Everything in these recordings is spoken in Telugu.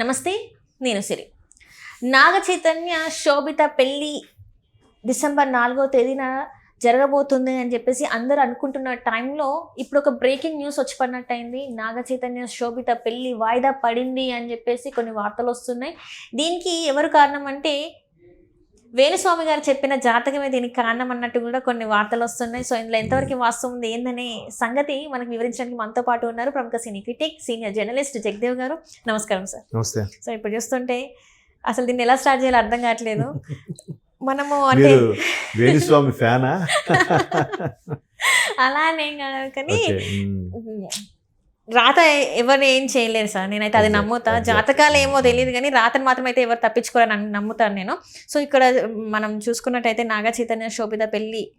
నమస్తే నేను సిరి. నాగ చైతన్య శోభిత పెళ్ళి డిసెంబర్ నాలుగో తేదీన జరగబోతుంది అని చెప్పేసి అందరూ అనుకుంటున్న టైంలో ఇప్పుడు ఒక బ్రేకింగ్ న్యూస్ వచ్చి పడినట్టయింది. నాగ చైతన్య శోభిత పెళ్ళి వాయిదా పడింది అని చెప్పేసి కొన్ని వార్తలు వస్తున్నాయి. దీనికి ఎవరు కారణం అంటే వేణుస్వామి గారు చెప్పిన జాతకమే దీనికి కారణం అన్నట్టు కూడా కొన్ని వార్తలు వస్తున్నాయి. సో ఇందులో ఎంతవరకు వాస్తవం ఉంది ఏందనే సంగతి మనకు వివరించడానికి మనతో పాటు ఉన్నారు ప్రముఖ cine critic senior journalist Jagadev గారు. నమస్కారం సార్. నమస్తే. సో ఇప్పుడు చూస్తుంటే అసలు దీన్ని ఎలా స్టార్ట్ చేయాలో అర్థం కావట్లేదు. మనము అంటే వేణుస్వామి ఫ్యానా? అలా కాదు కానీ. రాత ఎవరు ఏం చేయలేరు సార్. నేనైతే అది నమ్ముతా. జాతకాలు ఏమో తెలియదు కానీ రాతను మాత్రం అయితే ఎవరు తప్పించుకోరని నమ్ము- నమ్ముతాను నేను. సో ఇక్కడ మనం చూసుకున్నట్టయితే నాగ చైతన్య శోభిత పెళ్ళి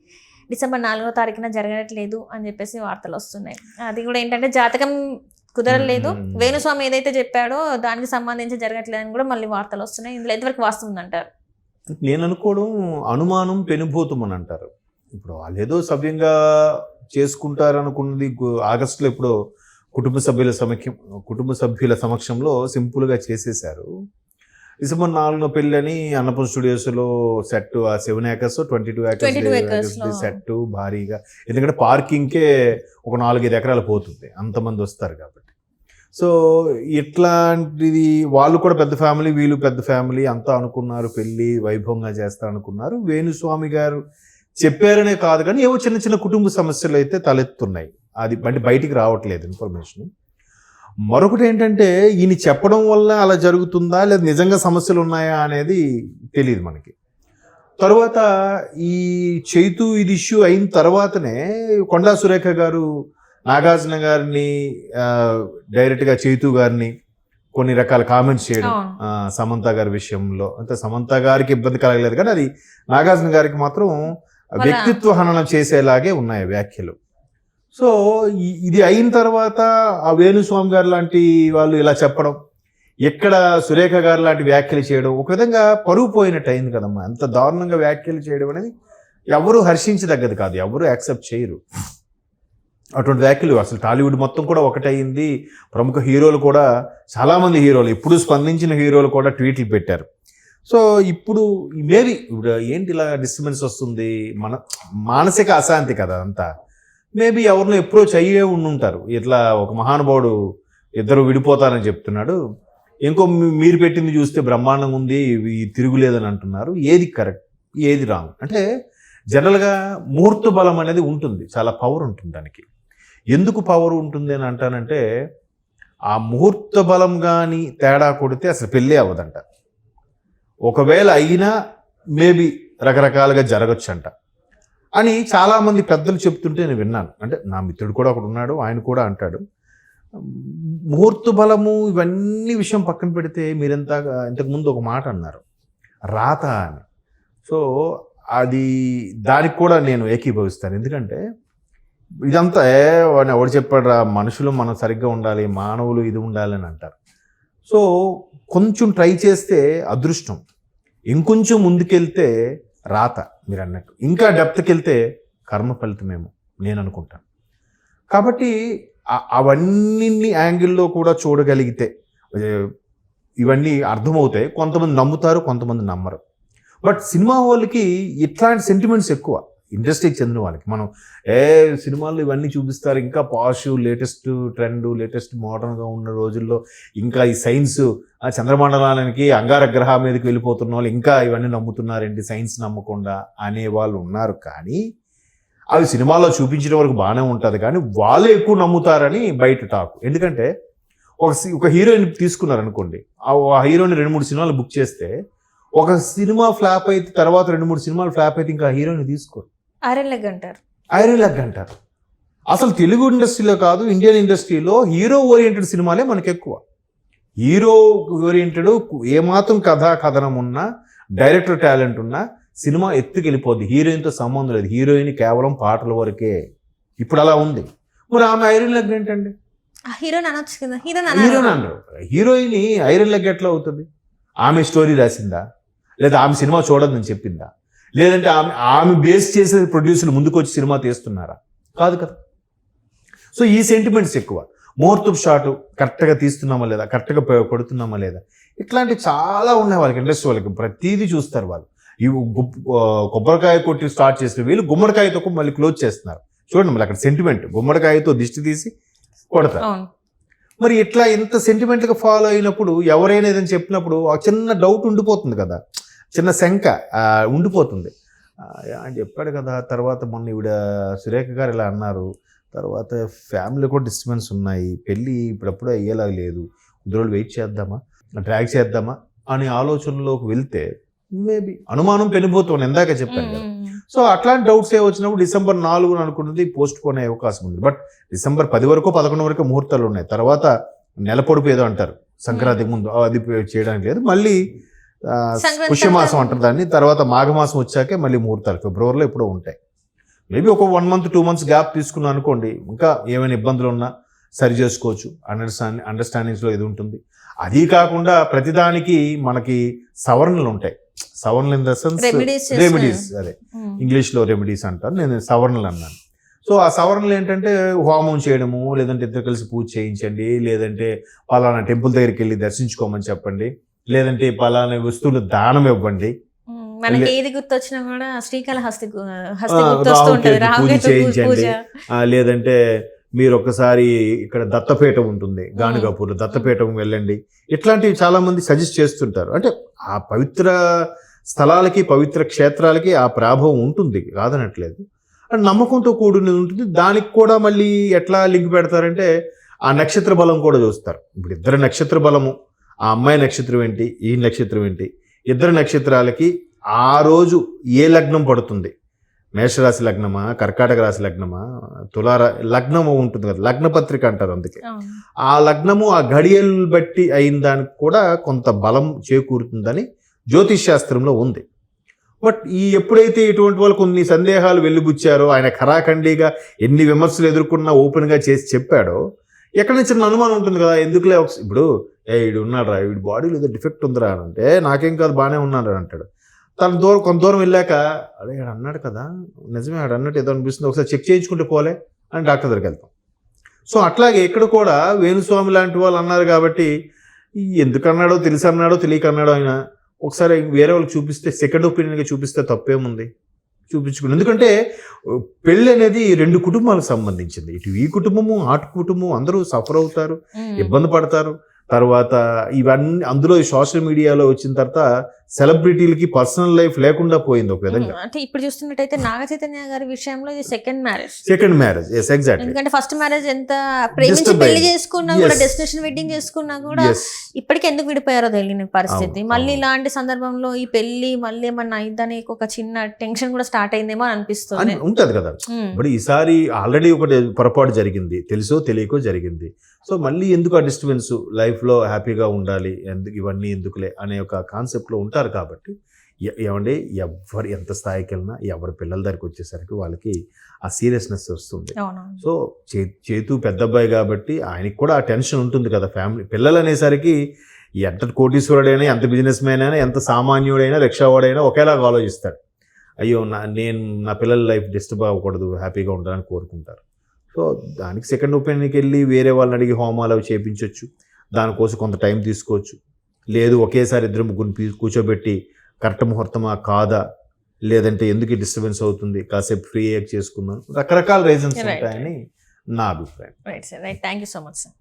డిసెంబర్ నాలుగో తారీఖున జరగట్లేదు అని చెప్పేసి వార్తలు వస్తున్నాయి. అది కూడా ఏంటంటే జాతకం కుదరలేదు. వేణుస్వామి ఏదైతే చెప్పాడో దానికి సంబంధించి జరగట్లేదు అని కూడా మళ్ళీ వార్తలు వస్తున్నాయి. ఇందులో ఎంతవరకు వాస్తవం అంటారు? నేను అనుకోవడం అనుమానం పెనుభూతం అని అంటారు. ఇప్పుడు వాళ్ళు ఏదో సవ్యంగా చేసుకుంటారు అనుకున్నది గు- ఆగస్టులో ఇప్పుడు కుటుంబ సభ్యుల సమక్షం కుటుంబ సభ్యుల సమక్షంలో సింపుల్గా చేసేశారు. డిసెంబర్ నాలుగున పెళ్ళి అని అన్నపూర్ణ స్టూడియోస్లో సెట్ ఆ seven acres twenty two 22 acres లో. సెట్ భారీగా. ఎందుకంటే పార్కింగ్కే ఒక నాలుగైదు ఎకరాలు పోతుంది అంతమంది వస్తారు కాబట్టి. సో ఇట్లాంటిది వాళ్ళు కూడా పెద్ద ఫ్యామిలీ వీళ్ళు పెద్ద ఫ్యామిలీ అంతా అనుకున్నారు పెళ్ళి వైభవంగా చేస్తారు అనుకున్నారు. వేణుస్వామి గారు చెప్పారనే కాదు కానీ ఏవో చిన్న చిన్న కుటుంబ సమస్యలు అయితే తలెత్తున్నాయి. అది అంటే బయటికి రావట్లేదు ఇన్ఫర్మేషన్. మరొకటి ఏంటంటే ఈయన చెప్పడం వల్ల అలా జరుగుతుందా లేదా నిజంగా సమస్యలు ఉన్నాయా అనేది తెలియదు మనకి. తర్వాత ఈ చైతు ఇది ఇష్యూ అయిన తర్వాతనే కొండా సురేఖ గారు నాగార్జున గారిని డైరెక్ట్గా చైతు గారిని కొన్ని రకాల కామెంట్స్ చేయడం సమంత గారి విషయంలో. అంటే సమంత గారికి ఇబ్బంది కలగలేదు కానీ అది నాగార్జున గారికి మాత్రం వ్యక్తిత్వ హననం చేసేలాగే ఉన్నాయి వ్యాఖ్యలు. సో ఇది అయిన తర్వాత ఆ వేణుస్వామి గారు లాంటి వాళ్ళు ఇలా చెప్పడం ఎక్కడ సురేఖ గారు లాంటి వ్యాఖ్యలు చేయడం ఒక విధంగా పరువు పోయినట్టు అయింది కదమ్మా. అంత దారుణంగా వ్యాఖ్యలు చేయడం అనేది ఎవరు హర్షించదగ్గది కాదు ఎవరు యాక్సెప్ట్ చేయరు. అటువంటి వ్యాఖ్యలు అసలు టాలీవుడ్ మొత్తం కూడా ఒకటయింది ప్రముఖ హీరోలు కూడా చాలామంది హీరోలు ఇప్పుడు స్పందించిన హీరోలు కూడా ట్వీట్లు పెట్టారు. సో ఇప్పుడు మేబీ ఇప్పుడు ఏంటి ఇలా డిస్టర్బెన్స్ వస్తుంది? మన మానసిక అశాంతి కదా అంతా. మేబీ ఎవరినో అప్రోచ్ అయ్యే ఉండుంటారు. ఇట్లా ఒక మహానుభావుడు ఇద్దరు విడిపోతారని చెప్తున్నాడు. ఇంకో మీరు పెట్టింది చూస్తే బ్రహ్మాండంగా ఉంది ఇవి తిరుగులేదని అంటున్నారు. ఏది కరెక్ట్ ఏది రాంగ్? అంటే జనరల్గా ముహూర్త బలం అనేది ఉంటుంది. చాలా పవర్ ఉంటుంది దానికి. ఎందుకు పవర్ ఉంటుంది అని అంటానంటే ఆ ముహూర్త బలం కానీ తేడా కొడితే అసలు పెళ్ళి అవ్వదంట. ఒకవేళ అయినా మేబీ రకరకాలుగా జరగచ్చంట. అని చాలామంది పెద్దలు చెప్తుంటే నేను విన్నాను. అంటే నా మిత్రుడు కూడా ఒకడు ఉన్నాడు ఆయన కూడా అంటాడు. ముహూర్త బలము ఇవన్నీ విషయం పక్కన పెడితే మీరెంత ఇంతకుముందు ఒక మాట అన్నారు. రాత అని. సో అది దానికి కూడా నేను ఏకీభవిస్తాను. ఎందుకంటే ఇదంతా వాడిని ఎవడు చెప్పాడు రా మనుషులు మనం సరిగ్గా ఉండాలి మానవులు ఇది ఉండాలి అని అంటారు. సో కొంచెం ట్రై చేస్తే అదృష్టం. ఇంకొంచెం ముందుకెళ్తే రాత మీరు అన్నట్టు ఇంకా డెప్త్కి వెళ్తే కర్మ ఫలితమేమో నేను అనుకుంటాను కాబట్టి అవన్నీ యాంగిల్లో కూడా చూడగలిగితే ఇవన్నీ అర్థమవుతాయి. కొంతమంది నమ్ముతారు కొంతమంది నమ్మరు. బట్ సినిమా వాళ్ళకి ఇట్లాంటి సెంటిమెంట్స్ ఎక్కువ. ఇండస్ట్రీకి చెందిన వాళ్ళకి. మనం ఏ సినిమాలు ఇవన్నీ చూపిస్తారు ఇంకా పాష్ లేటెస్ట్ ట్రెండ్ లేటెస్ట్ మోడర్న్గా ఉన్న రోజుల్లో ఇంకా ఈ సైన్స్ ఆ చంద్రమండలానికి అంగార గ్రహ మీదకి వెళ్ళిపోతున్న వాళ్ళు ఇంకా ఇవన్నీ నమ్ముతున్నారేంటి? సైన్స్ నమ్మకుండా అనే వాళ్ళు ఉన్నారు. కానీ అవి సినిమాలో చూపించిన వరకు బాగానే ఉంటుంది. కానీ వాళ్ళే ఎక్కువ నమ్ముతారని బయట టాక్. ఎందుకంటే ఒక ఒక హీరోయిన్ తీసుకున్నారు అనుకోండి ఆ హీరోయిన్ రెండు మూడు సినిమాలు బుక్ చేస్తే ఒక సినిమా ఫ్లాప్ అయితే తర్వాత రెండు మూడు సినిమాలు ఫ్లాప్ అయితే ఇంకా హీరోయిన్ తీసుకోరు. ఐరన్ లెగ్ అంటారు. ఐరన్ లెగ్ అంటారు. అసలు తెలుగు ఇండస్ట్రీలో కాదు ఇండియన్ ఇండస్ట్రీలో హీరో ఓరియంటెడ్ సినిమాలే మనకి ఎక్కువ హీరో ఓరియంటెడ్ ఏమాత్రం కథా కథనం ఉన్నా డైరెక్టర్ టాలెంట్ ఉన్నా సినిమా ఎత్తుకెళ్ళిపోద్ది. హీరోయిన్తో సంబంధం లేదు. హీరోయిన్ కేవలం పాటల వరకే. ఇప్పుడు అలా ఉంది. మరి ఆమె ఐరన్ లెగ్ ఏంటండి? ఆ హీరోని అనొచ్చు కదా హీరోయిన్ అన్నారు హీరోయిన్ ఐరన్ లెగ్ ఎట్లా అవుతుంది? ఆమె స్టోరీ రాసిందా? లేదా ఆమె సినిమా చూడదని చెప్పిందా? లేదంటే ఆమె ఆమె బేస్ చేసే ప్రొడ్యూసర్లు ముందుకు వచ్చి సినిమా తీస్తున్నారా? కాదు కదా. సో ఈ సెంటిమెంట్స్ ఎక్కువ. ముహూర్తపు షాట్ కరెక్ట్గా తీస్తున్నామా లేదా? కరెక్ట్గా కొడుతున్నామా లేదా? ఇట్లాంటివి చాలా ఉన్నాయి వాళ్ళకి ఇంట్రెస్ట్ వాళ్ళకి. ప్రతిదీ చూస్తారు వాళ్ళు. ఈ కొబ్బరికాయ కొట్టి స్టార్ట్ చేసిన వీళ్ళు గుమ్మడికాయతో మళ్ళీ క్లోజ్ చేస్తున్నారు. చూడండి మళ్ళీ అక్కడ సెంటిమెంట్ గుమ్మడికాయతో దిష్టి తీసి కొడతారు. మరి ఇట్లా ఇంత sentiment గా ఫాలో అయినప్పుడు ఎవరైనా ఏదైనా చెప్పినప్పుడు ఆ చిన్న డౌట్ ఉండిపోతుంది కదా. చిన్న శంక ఉండిపోతుంది. ఆయన చెప్పాడు కదా తర్వాత మొన్న ఈవిడ సురేఖ గారు ఇలా అన్నారు. తర్వాత ఫ్యామిలీ కూడా డిస్టర్బెన్స్ ఉన్నాయి. పెళ్ళి ఇప్పుడప్పుడు అయ్యేలా లేదు. రోజులు వెయిట్ చేద్దామా? డ్రాగ్ చేద్దామా? అనే ఆలోచనలోకి వెళ్తే మేబీ అనుమానం పెనిపోతుంది ఇందాక చెప్పాను కదా. సో అట్లాంటి డౌట్స్ ఏ వచ్చినప్పుడు డిసెంబర్ నాలుగు అనుకున్నది పోస్ట్ పోన్ అయ్యే అవకాశం ఉంది. బట్ డిసెంబర్ పది వరకు పదకొండు వరకు ముహూర్తాలు ఉన్నాయి. తర్వాత నెల పొడుపు ఏదో అంటారు. సంక్రాంతికి ముందు. అది చేయడానికి లేదు. మళ్ళీ పుష్యమాసం అంటారు దాన్ని తర్వాత మాఘమాసం వచ్చాకే మళ్ళీ ముహూర్తాలు ఫిబ్రవరిలో ఎప్పుడో ఉంటాయి. మేబీ ఒక one month two months gap తీసుకున్నాం అనుకోండి ఇంకా ఏమైనా ఇబ్బందులు ఉన్నా సరి చేసుకోవచ్చు. అండర్స్టాండింగ్ అండర్స్టాండింగ్స్లో ఇది ఉంటుంది. అది కాకుండా ప్రతిదానికి మనకి సవరణలు ఉంటాయి. సవరణలు in the sense remedies remedies అదే. ఇంగ్లీష్లో రెమెడీస్ అంటారు. నేను సవరణలు అన్నాను. సో ఆ సవరణలు ఏంటంటే హోమం చేయడము లేదంటే ఇద్దరు కలిసి పూజ చేయించండి లేదంటే పలానా టెంపుల్ దగ్గరికి వెళ్ళి దర్శించుకోమని చెప్పండి. లేదంటే పలానా వస్తువులు దానం ఇవ్వండి. మనకి ఏది గుర్తొచ్చినా కూడా శ్రీకాళహస్తి హస్తి చేయించండి. లేదంటే మీరు ఒక్కసారి ఇక్కడ దత్తపీఠం ఉంటుంది గానుగాపూర్ దత్తపీఠం వెళ్ళండి. ఇట్లాంటివి చాలా మంది సజెస్ట్ చేస్తుంటారు. అంటే ఆ పవిత్ర స్థలాలకి పవిత్ర క్షేత్రాలకి ఆ ప్రాభవం ఉంటుంది కాదనట్లేదు. అండ్ నమ్మకంతో కూడినది ఉంటుంది. దానికి కూడా మళ్ళీ ఎట్లా లింక్ పెడతారంటే ఆ నక్షత్ర బలం కూడా చూస్తారు. ఇప్పుడు ఇద్దరు నక్షత్ర బలము. ఆ అమ్మాయి నక్షత్రం ఏంటి? ఈ నక్షత్రం ఏంటి? ఇద్దరు నక్షత్రాలకి ఆ రోజు ఏ లగ్నం పడుతుంది? మేషరాశి లగ్నమా? కర్కాటక రాశి లగ్నమా? తులారా లగ్నము ఉంటుంది కదా లగ్న పత్రిక అంటారు అందుకే. ఆ లగ్నము ఆ ఘడియలు బట్టి అయిన దానికి కూడా కొంత బలం చేకూరుతుందని జ్యోతిష్ శాస్త్రంలో ఉంది. బట్ ఈ ఎప్పుడైతే ఇటువంటి వాళ్ళు కొన్ని సందేహాలు వెల్లిబుచ్చారో ఆయన ఖరాఖండిగా ఎన్ని విమర్శలు ఎదుర్కొన్నా ఓపెన్గా చేసి చెప్పాడో ఎక్కడి నుంచి చిన్న అనుమానం ఉంటుంది కదా ఎందుకులే ఒక ఇప్పుడు ఏ వీడు ఉన్నాడు రా వీడి బాడీలో ఏదో డిఫెక్ట్ ఉందిరా అని అంటే నాకేం కాదు బాగానే ఉన్నాడు అని అంటాడు. తన దూరం కొంత దూరం వెళ్ళాక అరే అన్నాడు కదా నిజమే ఆడు అన్నట్టు ఏదో అనిపిస్తుంది ఒకసారి చెక్ చేయించుకుంటే పోలే అని డాక్టర్ దగ్గరికి వెళ్తాం. సో అట్లాగే ఇక్కడ కూడా వేణుస్వామి లాంటి వాళ్ళు అన్నారు కాబట్టి ఎందుకు అన్నాడో తెలిసి అన్నాడో తెలియక అన్నాడో ఆయన ఒకసారి వేరే వాళ్ళకి చూపిస్తే సెకండ్ ఒపీనియన్గా చూపిస్తే తప్పేముంది? చూపించుకుని ఎందుకంటే పెళ్ళి అనేది రెండు కుటుంబాలకు సంబంధించింది. ఇటు ఈ కుటుంబము అటు కుటుంబం అందరూ సఫర్ అవుతారు. ఇబ్బంది పడతారు. తర్వాత ఇవన్నీ అందులో సోషల్ మీడియాలో వచ్చిన తర్వాత సెలబ్రిటీలకి పర్సనల్ లైఫ్ లేకుండా పోయింది ఒక విధంగా. అంటే ఇప్పుడు చూస్తున్నట్టయితే నాగ చైతన్య గారి విషయంలో second marriage second marriage yes exactly ఎందుకంటే ఫస్ట్ మ్యారేజ్ ఎంత ప్రేమించి పెళ్ళి. చేసుకున్నా కూడా. డెస్టినేషన్ వెడ్డింగ్ చేసుకున్నా కూడా ఇప్పటికి ఎందుకు విడిపోయారో తెలియని పరిస్థితి. మళ్ళీ. ఇలాంటి సందర్భంలో ఈ పెళ్ళి మళ్ళీ ఏమన్నా అయిద్దని ఒక చిన్న టెన్షన్ కూడా స్టార్ట్ అయిందేమో అని అనిపిస్తుంది. ఉంటది కదా. ఇప్పుడు ఈసారి ఆల్రెడీ ఒకటి పొరపాటు జరిగింది. తెలుసో తెలియకో జరిగింది. సో మళ్ళీ ఎందుకు ఆ డిస్టర్బెన్స్ లైఫ్లో హ్యాపీగా ఉండాలి? ఎందుకు ఇవన్నీ ఎందుకులే? అనే ఒక కాన్సెప్ట్లో ఉంటారు కాబట్టి ఏమండి? ఎవరు ఎంత స్థాయికి వెళ్ళినా ఎవరి పిల్లల దగ్గరికి వచ్చేసరికి వాళ్ళకి ఆ సీరియస్నెస్ వస్తుంది. సో చే చేతు పెద్ద అబ్బాయి కాబట్టి ఆయనకి కూడా ఆ టెన్షన్ ఉంటుంది కదా ఫ్యామిలీ పిల్లలు అనేసరికి ఎంత కోటీశ్వరుడైనా ఎంత బిజినెస్ మ్యాన్ అయినా ఎంత సామాన్యుడైనా రిక్షావాడైనా ఒకేలాగా ఆలోచిస్తాడు. అయ్యో నా నేను నా పిల్లల లైఫ్ డిస్టర్బ్ అవ్వకూడదు హ్యాపీగా ఉండాలని కోరుకుంటారు. సో దానికి సెకండ్ ఒపీనియన్కి వెళ్ళి వేరే వాళ్ళని అడిగి హోమాలు అవి చేయించవచ్చు దానికోసం కొంత టైం తీసుకోవచ్చు. లేదు ఒకేసారి ఇద్దరు ముగ్గురు కూర్చోబెట్టి కరెక్ట్ ముహూర్తమా? కాదా? లేదంటే ఎందుకు డిస్టర్బెన్స్ అవుతుంది? కాసేపు ఫ్రీ చేసుకుందాం. రకరకాల రీజన్స్. ఉంటాయని నా అభిప్రాయం. Right sir right thank you so much sir